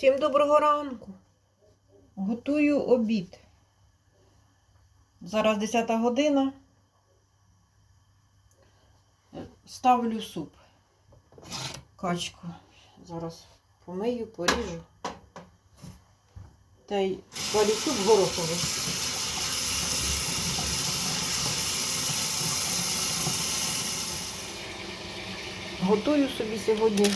Всім доброго ранку. Готую обід. Зараз 10 година. Ставлю суп. Качку. Зараз помию, поріжу. Та й варю суп гороховий. Готую собі сьогодні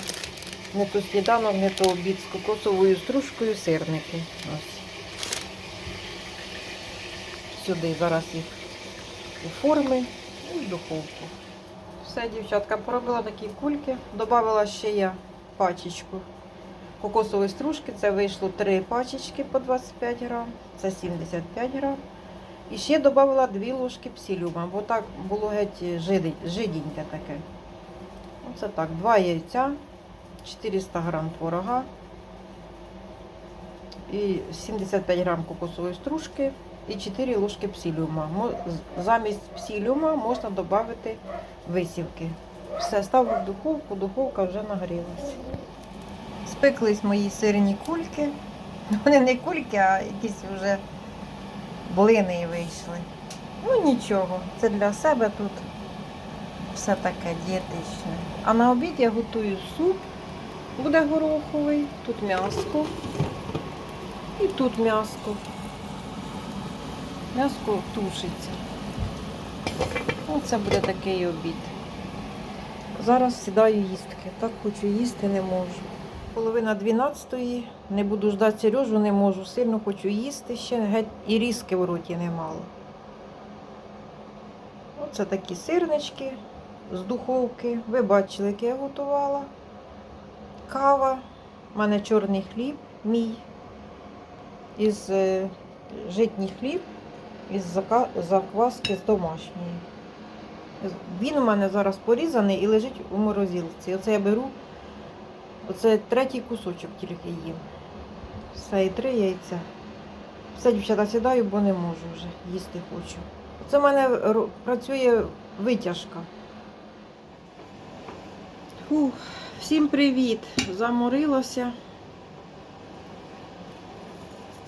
не то сніданок, не то обід з кокосовою стружкою сирники. Ось. Сюди зараз їх у форми і в духовку. Все, дівчатка, поробила такі кульки. Добавила ще я пачечку кокосової стружки. Це вийшло 3 пачечки по 25 грам, це 75 грам. І ще додала 2 ложки псилюма, бо так було геть жиденьке таке. Оце так, 2 яйця. 400 грам творога і 75 грам кокосової стружки і 4 ложки псиліума. Замість псиліума можна додати висівки. Все, ставлю в духовку, духовка вже нагрілась. Спеклись мої сирні кульки. Вони не кульки, а якісь вже блини вийшли. Ну нічого, це для себе тут все таке дієтичне. А на обід я готую суп. Буде гороховий, тут м'яско. І тут м'яско. М'яско тушиться. Оце буде такий обід. Зараз сідаю їстки. Так хочу їсти, не можу. Половина 12-ї. Не буду ждати Сережу, не можу. Сильно хочу їсти ще, геть і різки в роті немало. Оце такі сирнички з духовки. Ви бачили, як я готувала кава, у мене чорний хліб мій, із е, житній хліб із закваски з домашньої. Він у мене зараз порізаний і лежить у морозилці. Оце я беру, оце третій кусочок тільки їм. Все, і три яйця. Все, дівчата, сідаю, бо не можу вже їсти хочу. Це в мене працює витяжка. Фух. Всім привіт! Заморилася.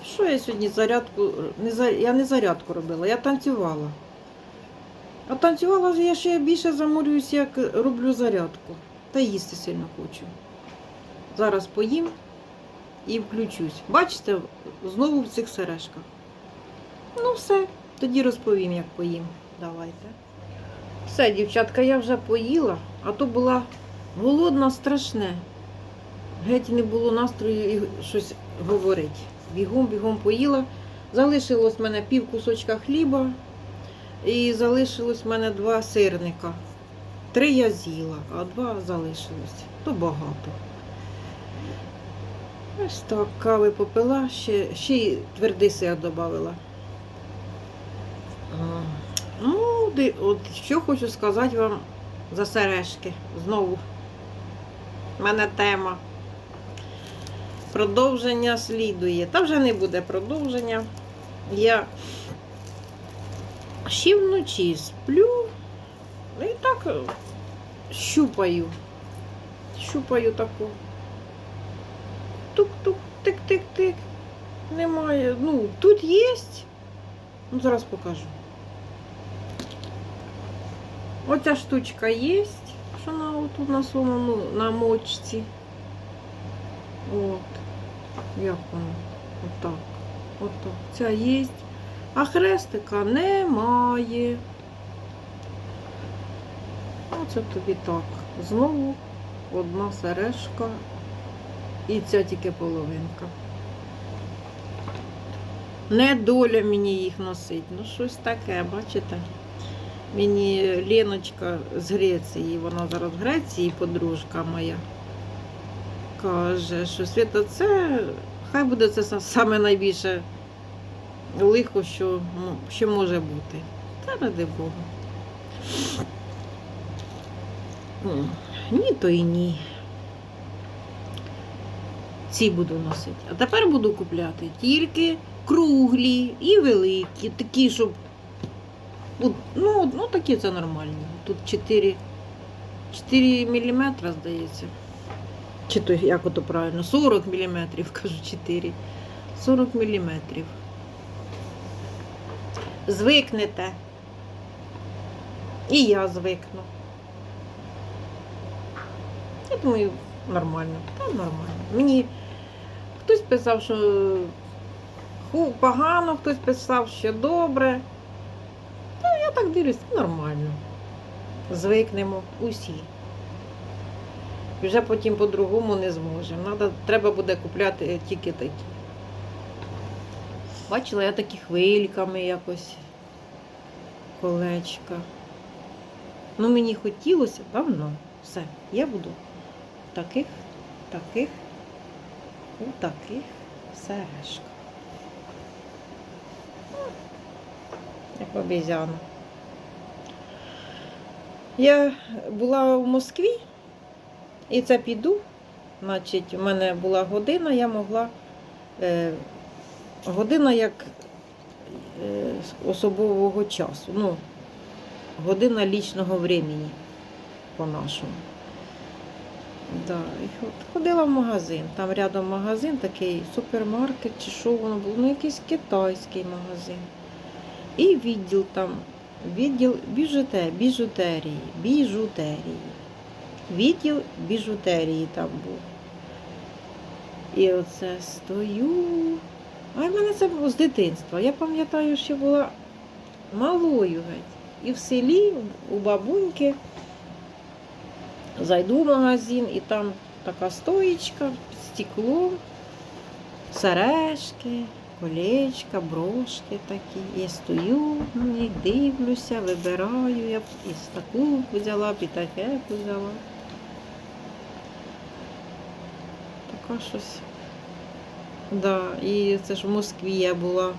Що я сьогодні зарядку. Не. Я не зарядку робила, я танцювала. А танцювала я ще більше заморююсь, як роблю зарядку. Та їсти сильно хочу. Зараз поїм і включусь. Бачите, знову в цих сережках. Ну, все, тоді розповім, як поїм. Давайте. Все, дівчатка, я вже поїла, а то була голодна страшне. Геть не було настрою і щось говорити. Бігом, бігом поїла. Залишилось в мене пів кусочка хліба і залишилось в мене два сирника. Три я з'їла, а два залишилось. То багато. Ось так, кави попила, ще, ще й твердий сир додавала. Ну, от що хочу сказати вам за сережки. Знову. У мене тема. Продовження слідує. Та вже не буде продовження. Я ще вночі сплю і так е, щупаю. Щупаю таку. Тук-тук, тик-тик-тик. Немає. Ну, тут є. Ну, зараз покажу. Оця штучка є, що на тут на самому на мочці. От. Як воно? Отак. Отак. Ця є. А хрестика немає. Оце тобі так. Знову одна сережка. І ця тільки половинка. Не доля мені їх носить. Ну, щось таке, бачите? Мені Леночка з Греції, вона зараз в Греції, подружка моя, каже, що Свята, це хай буде це саме найбільше лихо, що, що може бути. Та ради Бога. Ні, то і ні. Ці буду носити. А тепер буду купляти тільки круглі і великі, такі, щоб Ну, ну, такі це нормальні. Тут 4, 4 мм, здається. Чи то як ото правильно? 40 мм, кажу 4. 40 мм. Звикнете. І я звикну. Я думаю, нормально. Та нормально. Мені хтось писав, що погано, хтось писав, що добре. Так дивлюсь, нормально. Звикнемо усі. Вже потім по-другому не зможемо. Надо, треба буде купляти тільки такі. Бачила я такі хвильками якось колечка. Ну, мені хотілося давно. Все, я буду таких, таких, у таких сережках. Як обізяна. Я була в Москві, і це піду. Значить, у мене була година, я могла. Е, година як е, особового часу. Ну, година лічного времени по-нашому. Да. І от ходила в магазин. Там рядом магазин, такий супермаркет чи що воно було, ну якийсь китайський магазин. І відділ там, відділ біжуте, біжутерії, біжутерії. Відділ біжутерії там був. І оце стою. А в мене це було з дитинства. Я пам'ятаю, що була малою геть. І в селі, у бабуньки, зайду в магазин, і там така стоїчка під стеклом, сережки, колечка, брошки такі. Я стою, ну, і дивлюся, вибираю. Я б і таку взяла, б і таке взяла. Така щось. Да, і це ж в Москві я була.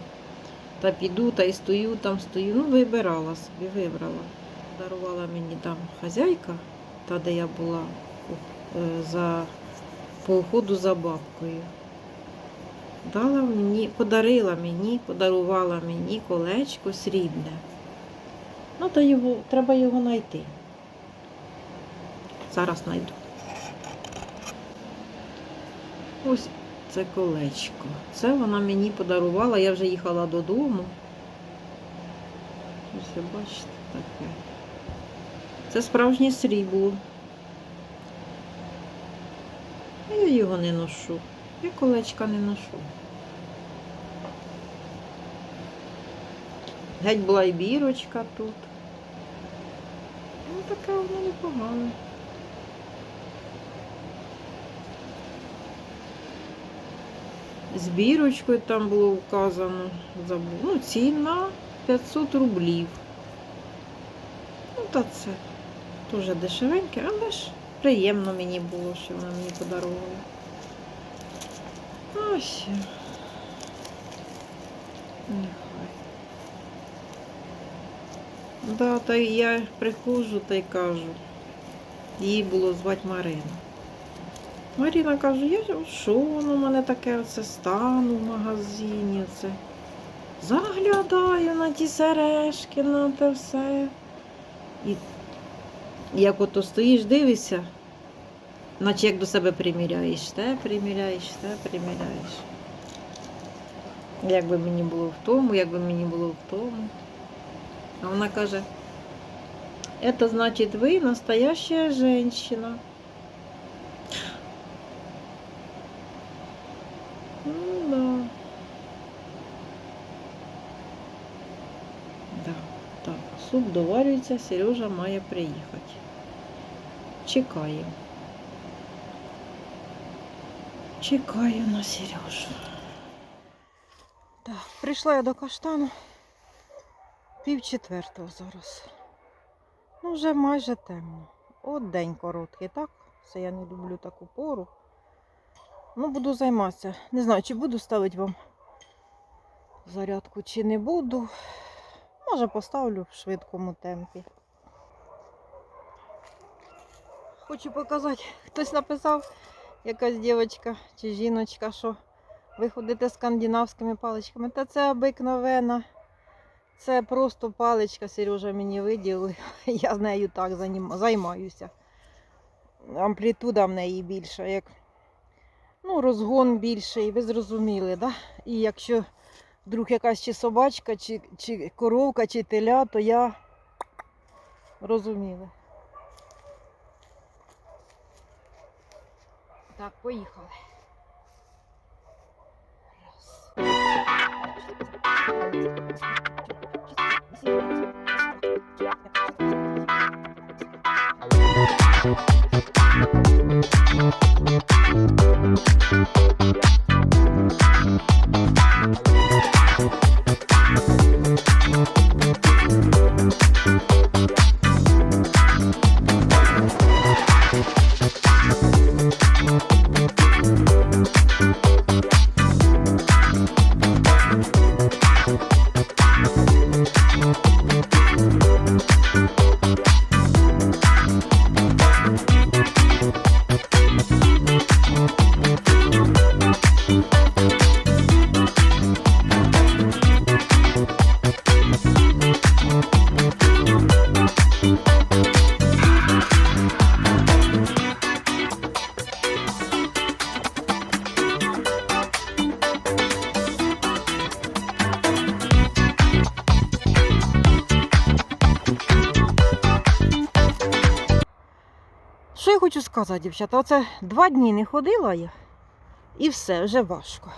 Та піду, та й стою, там стою. Ну, вибирала собі, вибрала. Дарувала мені там хазяйка, та де я була е, за, по уходу за бабкою. Дала мені, подарила мені, подарувала мені колечко срібне. Ну, то його, треба його знайти. Зараз знайду. Ось це колечко. Це вона мені подарувала, я вже їхала додому. Ось ви бачите таке. Це справжнє срібло. Я його не ношу. Я колечка не ношу. Геть була і бірочка тут. Ну, така вона непогана. з бірочкою там було вказано. Забув. Ну, ціна 500 рублів. Ну, та це дуже дешевеньке, але ж приємно мені було, що вона мені подарувала. Ось. Нехай. Да, та я приходжу та й кажу. Її було звати Марина. Маріна каже, я що воно у мене таке оце стану в магазині. Оце. Заглядаю на ті сережки, на те все. І як ото стоїш, дивишся, наче як до себе приміряєш, те приміряєш, те приміряєш. Як би мені було в тому, як би мені було в тому. А вона каже, це значить ви настоящая женщина. Ну да. Да, так, суп доварюється, Сережа має приїхати. Чекаємо. Чекаю на Сережу. Так, прийшла я до каштану пів четвертого зараз. Ну, вже майже темно. От день короткий, так? Це я не люблю таку пору. Ну, буду займатися. Не знаю, чи буду ставити вам зарядку, чи не буду. Може поставлю в швидкому темпі. Хочу показати, хтось написав, якась дівчинка чи жіночка, що ви ходите скандинавськими паличками. Та це обикновена. Це просто паличка, Сережа мені виділив. Я з нею так займаюся. Амплітуда в неї більша, як Ну, розгон більший, ви зрозуміли, да? І якщо вдруг якась чи собачка, чи, чи коровка, чи теля, то я розуміла. Так, поїхали. Раз. Що я хочу сказати, дівчата? Оце два дні не ходила я, і все, вже важко.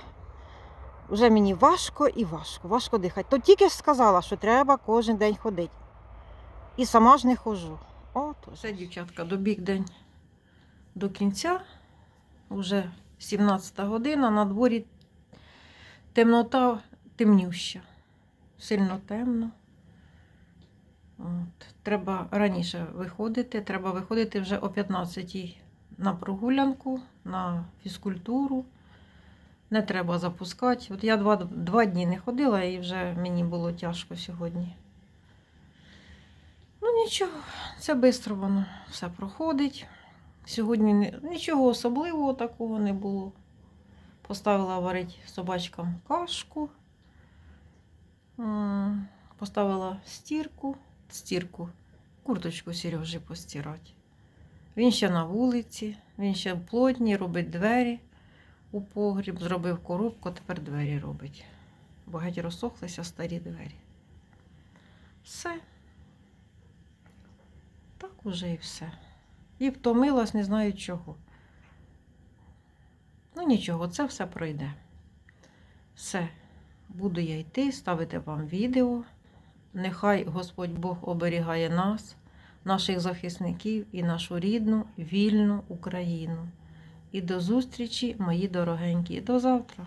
Вже мені важко і важко, важко дихати. То тільки ж сказала, що треба кожен день ходити. І сама ж не ходжу. От, все, дівчатка, добіг день до кінця. Уже 17 година, на дворі темнота темнюща. Сильно темно. От. Треба раніше виходити. Треба виходити вже о 15 на прогулянку, на фізкультуру. Не треба запускати. От я два, два дні не ходила і вже мені було тяжко сьогодні. Ну нічого, це швидко воно все проходить. Сьогодні ні- нічого особливого такого не було. Поставила варити собачкам кашку. Поставила стірку, стірку, курточку Сережі постирати. Він ще на вулиці, він ще в плотні, робить двері у погріб, зробив коробку, тепер двері робить. Бо геть розсохлися старі двері. Все. Так уже і все. І втомилась, не знаю чого. Ну нічого, це все пройде. Все. Буду я йти, ставити вам відео. Нехай Господь Бог оберігає нас, наших захисників і нашу рідну, вільну Україну. І до зустрічі, мої дорогенькі. До завтра.